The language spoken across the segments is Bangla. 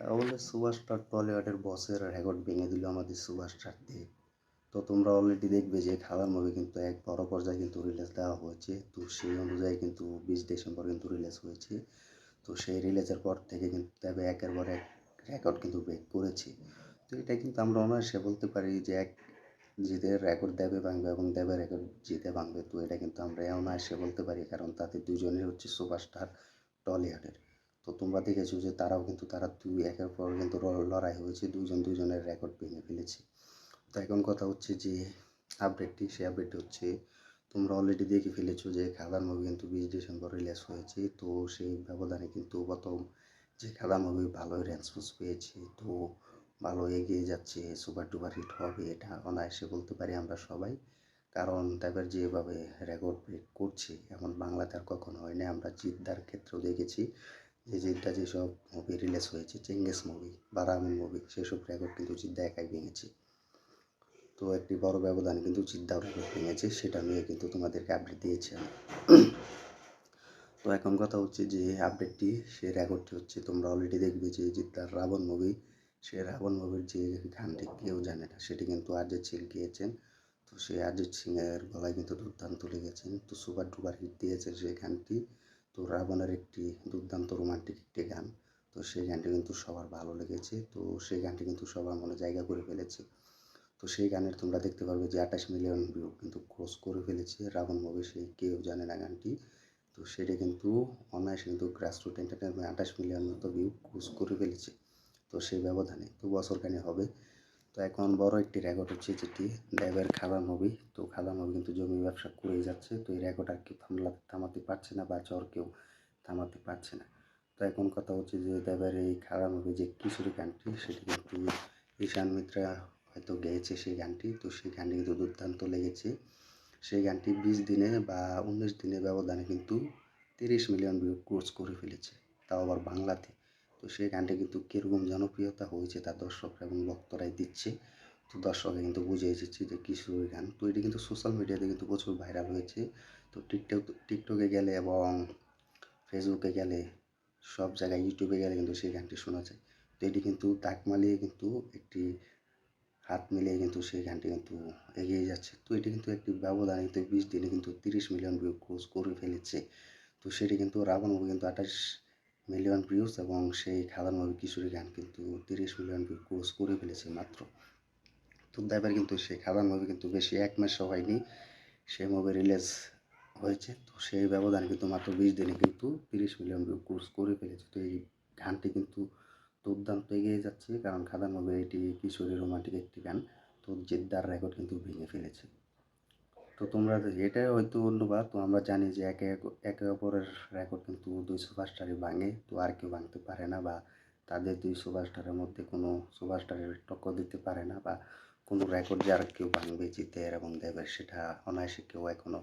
তাহলে সুপারস্টার টলিউডের বসের রেকর্ড ভেঙে দিল আমাদের সুপারস্টার দিয়ে তো তোমরা অলরেডি দেখবে যে খাবার মুভি কিন্তু এক বড় পর্যায়ে কিন্তু রিলিজ দেওয়া হয়েছে। তো সেই অনুযায়ী কিন্তু বিশ ডিসেম্বর কিন্তু রিলিজ হয়েছে। তো সেই রিলিজের পর থেকে কিন্তু তবে একের পর এক রেকর্ড কিন্তু ব্রেক করেছে। তো এটা কিন্তু আমরা অনায়াসে বলতে পারি যে এক জিতের রেকর্ড দেবে, ভাঙবে এবং দেবে রেকর্ড জিতে ভাঙবে। তো এটা কিন্তু আমরা অনায়াসে বলতে পারি, কারণ তাদের দুজনের হচ্ছে সুপারস্টার টলিউডের। তো তোমরা দেখেছ যে তারাও কিন্তু তারা দুই একের পর কিন্তু লড়াই হয়েছে দুজন দুজনের রেকর্ড ভেঙে ফেলেছে। তো এখন কথা হচ্ছে যে আপডেটটি সেই আপডেটটি হচ্ছে তোমরা অলরেডি দেখে ফেলেছো যে খাদার মুভি কিন্তু বিশ ডিসেম্বর রিলিজ হয়েছে। তো সেই ব্যবধানে কিন্তু প্রথম যে খাদার মুভি ভালোই রেসপন্স পেয়েছে। তো ভালো এগিয়ে যাচ্ছে সুপার ডুপার হিট হবে, এটা অনায়াসে বলতে পারি আমরা সবাই। কারণ তাদের যেভাবে রেকর্ড ব্রেক করছে, এমন বাংলাতে আর কখনো হয়নি। আমরা জিদ্দার ক্ষেত্রেও দেখেছি। যে যেসব মুভি রিলিজ হয়েছে চেঙ্গেস মুভি বা রামিন মুভি সেসব রেকর্ড কিন্তু জিদ্দা একাই ভেঙেছে। তো একটি বড় ব্যবধানে কিন্তু জিদ্দাও রেকর্ড ভেঙেছে, সেটা নিয়ে কিন্তু তোমাদেরকে আপডেট দিয়েছি আমি। তো এখন কথা হচ্ছে যে আপডেটটি সে রেকর্ডটি হচ্ছে, তোমরা অলরেডি দেখবে যে জিদ্দার রাবণ মুভি সে রাবণ মুভির যে গানটি কেউ জানে না, সেটি কিন্তু অরিজিৎ সিং গিয়েছেন। তো সেই অরিজিৎ সিংয়ের গলায় কিন্তু দুর্দান্ত লেগেছেন। তো সুপার ডুপার হিট দিয়েছে সেই গানটি। তো রাবণের একটি দুর্দান্ত রোমান্টিক একটি গান। তো সেই গানটি কিন্তু সবার ভালো লেগেছে। তো সেই গানটি কিন্তু সবার মনে জায়গা করে ফেলেছে। তো সেই গানের তোমরা দেখতে পারবে যে আঠাশ মিলিয়ন ভিউ কিন্তু ক্রস করে ফেলেছে রাবণ মুভি সেই কেউ জানে না গানটি। তো সেটা কিন্তু অনায়াসে কিন্তু গ্রাসরুট এন্টারটেনমেন্ট আঠাশ মিলিয়ন মতো ভিউ ক্রস করে ফেলেছে। তো সেই ব্যবধানে। তো বছর খানি হবে। তো এখন বড় একটি রেকর্ড হচ্ছে যেটি দেবের খাবার মুভি তো খাবার মুভি কিন্তু জমি ব্যবসা করেই যাচ্ছে। তো এই রেকর্ড আর কেউ থামলা থামাতে পারছে না বা চর কেউ থামাতে পারছে না। তো এখন কথা হচ্ছে যে দেবের এই খাবার মুভি যে কিশোরী গানটি, সেটি কিন্তু ঈশান মিত্রা হয়তো গেয়েছে সেই গানটি। তো সেই গানটি কিন্তু দুর্দান্ত লেগেছে। সেই গানটি বিশ দিনে বা উনিশ দিনের ব্যবধানে কিন্তু তিরিশ মিলিয়ন ভিউ কোর্স করে ফেলেছে। তাও আবার বাংলাতে। তো সেই গানটি কিন্তু কীরকম জনপ্রিয়তা হয়েছে তা দর্শকরা এবং ভক্তরাই দিচ্ছে। তো দর্শকরা কিন্তু বুঝে এসেছে যে কিশোরী গান। তো এটি কিন্তু সোশ্যাল মিডিয়াতে কিন্তু প্রচুর ভাইরাল হয়েছে। তো টিকটক টিকটকে গেলে এবং ফেসবুকে গেলে, সব জায়গায় ইউটিউবে গেলে কিন্তু সেই গানটি শোনা যায়। তো এটি কিন্তু তাক মালিয়ে কিন্তু একটি হাত মিলিয়ে কিন্তু সেই গানটি কিন্তু এগিয়ে যাচ্ছে। তো এটি কিন্তু একটি ব্যবধান কিন্তু বিশ দিনে কিন্তু তিরিশ মিলিয়ন ভিউ ক্রস করে ফেলেছে। তো সেটি কিন্তু রাবণ কিন্তু আঠাশ মিলিয়ন ভিউজ এবং সেই খাদান মুভি কিশোরী গান কিন্তু তিরিশ মিলিয়ন ভিউ ক্রস করে ফেলেছে মাত্র। তো দেবের কিন্তু সেই খাদান মুভি কিন্তু বেশি এক মাসও হয়নি, সেই মুভি রিলিজ হয়েছে। তো সেই ব্যবধানে কিন্তু মাত্র বিশ দিনে কিন্তু তিরিশ মিলিয়ন ভিউ ক্রস করে ফেলেছে। তো এই গানটি কিন্তু দুর্দান্ত এগিয়ে যাচ্ছে, কারণ খাদান মুভির এটি কিশোরী রোমান্টিক একটি গান। তো জেদ্দার রেকর্ড কিন্তু ভেঙে ফেলেছে। তো তোমরা এটাই হয়তো ধন্যবাদ তো আমরা জানি যে একে এক- অপরের রেকর্ড কিন্তু দুই সুপারস্টারই ভাঙে, তো আর কেউ ভাঙতে পারে না বা তাদের দুই সুপারস্টারের মধ্যে কোনো সুপারস্টারের টক্কর দিতে পারে না বা কোনো রেকর্ড যে আর কেউ ভাঙবে জিতের এবং দেবের সেটা অনায়াসে কেউ এখনও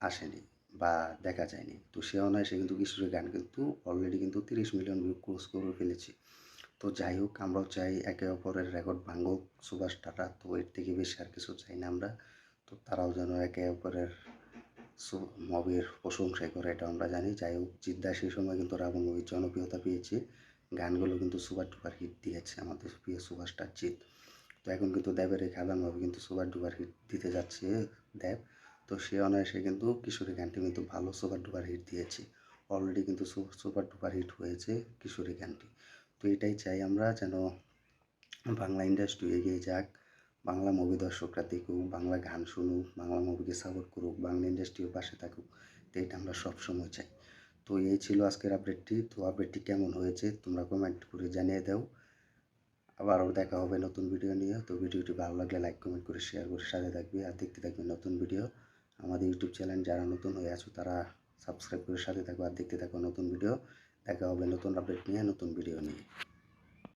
আসেনি বা দেখা যায়নি। তো সে অনায়াসে কিন্তু কিশোরী গান কিন্তু অলরেডি কিন্তু তিরিশ মিলিয়ন ভিউ ক্রস করে ফেলেছি। তো যাই হোক, আমরাও চাই একে অপরের রেকর্ড ভাঙুক সুপারস্টাররা তো এর থেকে বেশি আর কিছু চাই না আমরা। তো তারাও যেন একে অপরের মুভির প্রশংসাই করে, এটা আমরা জানি। যাই হোক জিদ্দা সেই সময় কিন্তু রাবণ মুভির জনপ্রিয়তা পেয়েছে। গানগুলো কিন্তু সুপার ডুপার হিট দিয়েছে আমাদের প্রিয় সুপারস্টার জিৎ। তো এখন কিন্তু দেবের এই খাদান মুভি কিন্তু সুপার ডুপার হিট দিতে যাচ্ছে দেব। তো সে অনায়াসে কিন্তু কিশোরী গানটি কিন্তু ভালো সুপার ডুপার হিট দিয়েছে। অলরেডি কিন্তু সুপার ডুপার হিট হয়েছে কিশোরী গানটি। তো এটাই চাই আমরা যেন বাংলা ইন্ডাস্ট্রি এগিয়ে যাক। বাংলা মুভি দর্শকরা দেখুক, বাংলা গান শুনুক, বাংলা মুভিকে সাপোর্ট করুক, বাংলা ইন্ডাস্ট্রির পাশে থাকুক, তো এটা আমরা সবসময় চাই। তো এই ছিল আজকের আপডেটটি তো আপডেটটি কেমন হয়েছে তোমরা কমেন্ট করে জানিয়ে দাও। আবারও দেখা হবে নতুন ভিডিও নিয়ে। তো ভিডিওটি ভালো লাগলে লাইক কমেন্ট করে শেয়ার করে সাথে থাকবে। আর দেখতে থাকবে নতুন ভিডিও আমাদের ইউটিউব চ্যানেল যারা নতুন হয়ে আছো, তারা সাবস্ক্রাইব করে সাথে থাকবে আর দেখতে থাকো নতুন ভিডিও দেখা হবে নতুন আপডেট নিয়ে, নতুন ভিডিও নিয়ে।